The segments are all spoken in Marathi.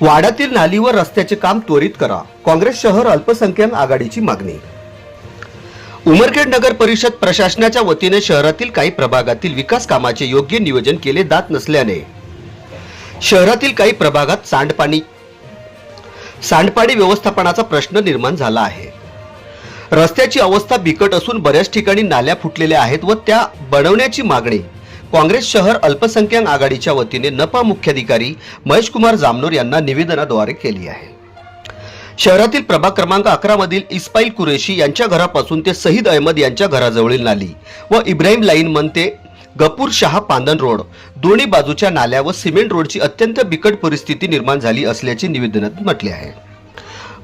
वाड्यातील नाली व रस्त्याचे काम त्वरित करा. काँग्रेस शहर अल्पसंख्याक आघाडीची मागणी. उमरखेड नगर परिषद प्रशासनाच्या वतीने शहरातील काही प्रभागातील विकास कामाचे योग्य नियोजन केले जात नसल्याने शहरातील काही प्रभागात सांडपाणी सांडपाणी व्यवस्थापनाचा प्रश्न निर्माण झाला आहे. रस्त्याची अवस्था बिकट असून बऱ्याच ठिकाणी नाल्या फुटलेल्या आहेत व त्या बनवण्याची मागणी काँग्रेस शहर अल्पसंख्याक आघाडीच्या वतीने नपा मुख्याधिकारी महेशकुमार जामनोर यांना निवेदनाद्वारे केली आहे. शहरातील प्रभाग क्रमांक अकरा मधील इस्माईल कुरेशी यांच्या घरापासून ते सहीद अहमद यांच्या घराजवळील नाली व इब्राहिम लाईन म्हणते ते गपूर शहा पांदन रोड दोन्ही बाजूच्या नाल्या व सिमेंट रोडची अत्यंत बिकट परिस्थिती निर्माण झाली असल्याचे निवेदनात म्हटले आहे.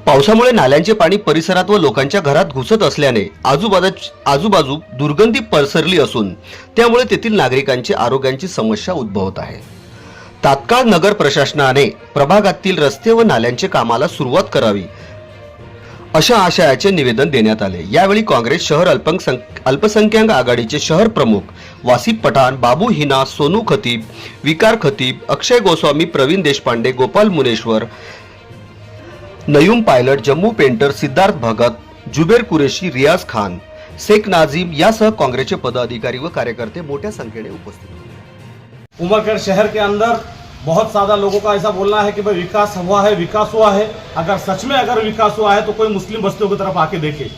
पावसामुळे नाल्यांचे पाणी परिसरात व लोकांच्या घरात घुसत असल्याने आजूबाजू आजूबाजू दुर्गंधी पसरली असून त्यामुळे तेथील नागरिकांची आरोग्याची समस्या उद्भवत आहे. तात्काळ नगर प्रशासनाने प्रभागातील रस्ते व नाल्यांचे कामाला सुरुवात करावी अशा आशयाचे निवेदन देण्यात आले. यावेळी काँग्रेस शहर अल्पसंख्य अल्पसंख्याक आघाडीचे शहर प्रमुख वासिफ पठाण बाबू हिना सोनू खतीब विकार खतीब अक्षय गोस्वामी प्रवीण देशपांडे गोपाल मुनेश्वर नयूम पायलट जम्मू पेंटर सिद्धार्थ भगत जुबेर कुरेशी रियाज खान शेख नाझीम यासह काँग्रेसचे पदाधिकारी व कार्यकर्ते मोठ्या संख्येने उपस्थित होते. उमरखेड़ शहर के अंदर बहुत ज़्यादा लोगों का ऐसा बोलना है कि भाई विकास हुआ है विकास हुआ है। अगर सच में अगर विकास हुआ है तो कोई मुस्लिम बस्तियों की तरफ आके देखे।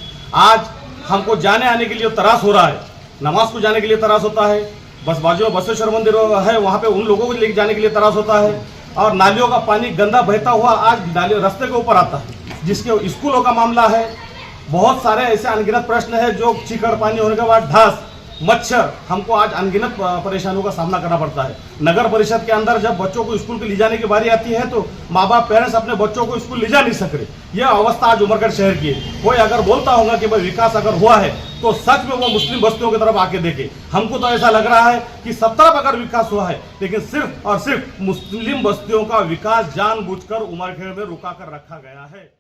आज हमको जाने आने के लिए तरास हो रहा है। नमाज को जाने के लिए तरास होता है। बस बाजू में बसवेश्वर मंदिर है वहाँ पे उन लोगों को लेके जाने के लिए तरास होता है। और नालियों का पानी गंदा बहता हुआ आज नाली रास्ते के ऊपर आता है जिसके स्कूलों का मामला है। बहुत सारे ऐसे अनगिनत प्रश्न है जो चिकड़ पानी होने के बाद ढास मच्छर, हमको आज अनगिनत परेशानियों का सामना करना पड़ता है। नगर परिषद के अंदर जब बच्चों को स्कूल के ले जाने की बारी आती है तो माँ बाप पेरेंट्स अपने बच्चों को स्कूल ले जा नहीं सक रहे यह अवस्था आज उमरगढ़ शहर की है। कोई अगर बोलता होगा कि भाई विकास अगर हुआ है तो सच में वो मुस्लिम बस्तियों की तरफ़ आके देखे। हमको तो ऐसा लग रहा है कि सब तरफ़ अगर विकास हुआ है, लेकिन सिर्फ़ और सिर्फ़ मुस्लिम बस्तियों का विकास जानबूझकर उमरखेड़ में रुका कर रखा गया है।